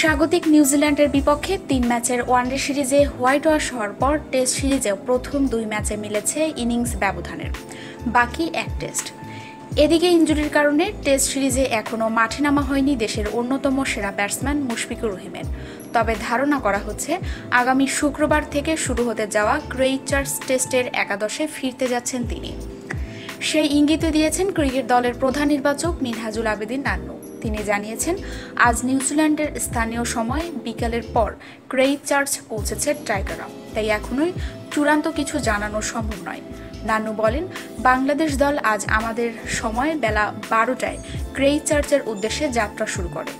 স্বাগতিক নিউজিল্যান্ডের বিপক্ষে তিন ম্যাচের ওয়ানডে সিরিজে হোয়াইট ওয়াশ হওয়ার পর টেস্ট সিরিজেও প্রথম দুই ম্যাচে মিলেছে ইনিংস ব্যবধানের। বাকি এক টেস্ট। এদিকে ইঞ্জুরির কারণে টেস্ট সিরিজে এখনও মাঠে নামা হয়নি দেশের অন্যতম সেরা ব্যাটসম্যান মুশফিকুর রহিমের। তবে ধারণা করা হচ্ছে, আগামী শুক্রবার থেকে শুরু হতে যাওয়া ক্রেইচার্স টেস্টের একাদশে ফিরতে যাচ্ছেন তিনি। সেই ইঙ্গিত দিয়েছেন ক্রিকেট দলের প্রধান নির্বাচক মিনহাজুল আবেদিন নান্নু। তিনি জানিয়েছেন, আজ নিউজিল্যান্ডের স্থানীয় সময় বিকালের পর ক্রেইট চার্চ পৌঁছেছে টাইগাররা। তাই এখনোই চূড়ান্ত কিছু জানানো সম্ভব নয়। নান্নু বলেন, বাংলাদেশ দল আজ আমাদের সময় বেলা বারোটায় ক্রেইট চার্চের উদ্দেশ্যে যাত্রা শুরু করে।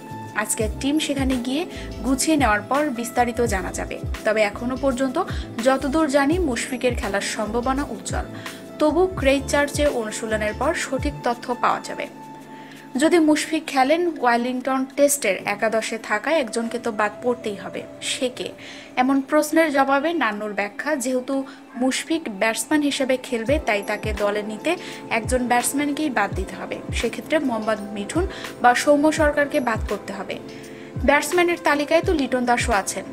আজকে টিম সেখানে গিয়ে গুছিয়ে নেওয়ার পর বিস্তারিত জানা যাবে। তবে এখনও পর্যন্ত যতদূর জানি মুশফিকের খেলার সম্ভাবনা উজ্জ্বল। তবু ক্রেইট চার্চে অনুশীলনের পর সঠিক তথ্য পাওয়া যাবে। যদি মুশফিক খেলেন, ওয়েলিংটন টেস্টের একাদশে থাকা একজনকে তো বাদ পড়তেই হবে, সে কে? এমন প্রশ্নের জবাবে নান্নুর ব্যাখ্যা, যেহেতু মুশফিক ব্যাটসম্যান হিসেবে খেলবে, তাই তাকে দলে নিতে একজন ব্যাটসম্যানকেই বাদ দিতে হবে। সেক্ষেত্রে মোহাম্মদ মিঠুন বা সৌম্য সরকারকে বাদ করতে হবে। ব্যাটসম্যানের তালিকায় তো লিটন দাসও আছেন,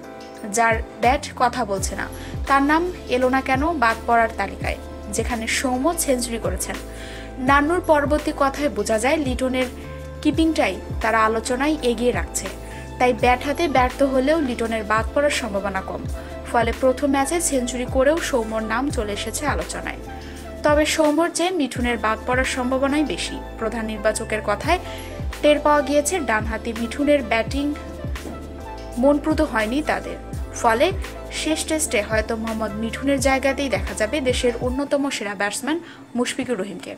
যার ব্যাট কথা বলছে না। তার নাম এলো না কেন বাদ পড়ার তালিকায়? যেখানে সৌম্য সেঞ্চুরি করেছেন। নান্নুর পরবর্তী কথায় বোঝা যায়, লিটনের কিপিংটাই তারা আলোচনায় এগিয়ে রাখছে। তাই ব্যাট হাতে ব্যর্থ হলেও লিটনের বাদ পড়ার সম্ভাবনা কম। ফলে প্রথম ম্যাচে সেঞ্চুরি করেও সৌম্যর নাম চলে এসেছে আলোচনায়। তবে সৌম্যর চেয়ে মিঠুনের বাদ পড়ার সম্ভাবনাই বেশি। প্রধান নির্বাচকের কথায় টের পাওয়া গিয়েছে, ডানহাতি মিঠুনের ব্যাটিং মনপ্রুত হয়নি তাদের। ফলে শেষ টেস্টে হয়তো মোহাম্মদ মিঠুনের জায়গাতেই দেখা যাবে দেশের অন্যতম সেরা ব্যাটসম্যান মুশফিকুর রহিমকে।